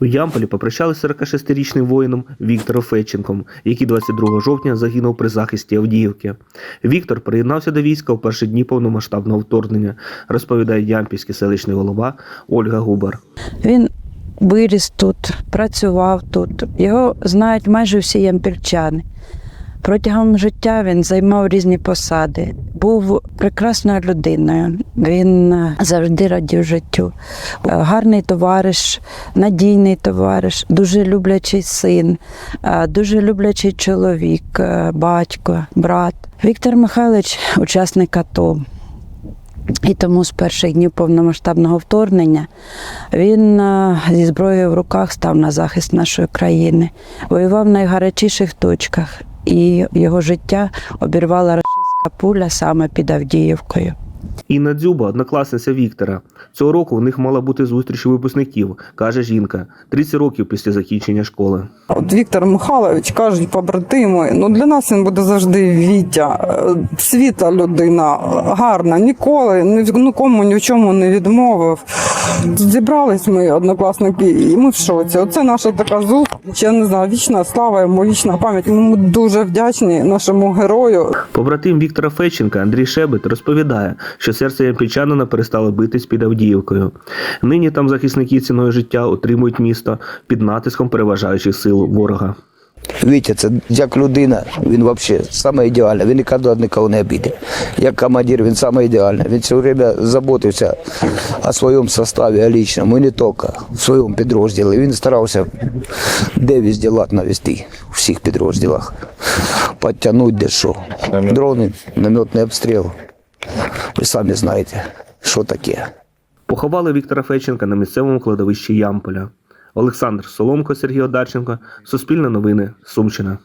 У Ямполі попрощалися 46-річним воїном Віктором Федченком, який 22 жовтня загинув при захисті Авдіївки. Віктор приєднався до війська у перші дні повномасштабного вторгнення, розповідає ямпільський селищний голова Ольга Губар. Він виріс тут, працював тут. Його знають майже всі ямпільчани. Протягом життя він займав різні посади, був прекрасною людиною. Він завжди радів життю. Е, Гарний товариш, надійний товариш, дуже люблячий син, е, дуже люблячий чоловік, е, батько, брат. Віктор Михайлович учасник АТО. І тому з перших днів повномасштабного вторгнення він зі зброєю в руках став на захист нашої країни, воював в найгарячіших точках, і його життя обірвала російська пуля саме під Авдіївкою. Інна Дзюба, однокласниця Віктора. Цього року у них мала бути зустріч випускників, каже жінка, 30 років після закінчення школи. От Віктор Михайлович кажуть, побратими. Ну для нас він буде завжди Вітя, е, світла людина, гарна, ніколи ні в- нікому ні в чому не відмовив. Зібрались ми, однокласники, і ми в шоці. Оце наша така зустріч. Я не знаю, вічна слава йому, вічна пам'ять. Ми дуже вдячні нашому герою. Побратим Віктора Федченка Андрій Шебет розповідає, що серце ямпільчанина перестало битись під Авдіївкою. Нині там захисники ціною життя отримують місто під натиском переважаючих сил ворога. Вітя, це як людина, він взагалі саме ідеальний. Він ніколи нікого не обійде. Як командир, він саме ідеальний. Він все время заботився о своєму составі, о лічному, і не тільки в своєму підрозділі. Він старався де везде лад навести у всіх підрозділах. Підтягнути де що. Дрони, наметний обстріл. Ви самі знаєте, що таке. Поховали Віктора Феченка на місцевому кладовищі Ямполя. Олександр Соломко, Сергій Одарченко, Суспільне новини, Сумщина.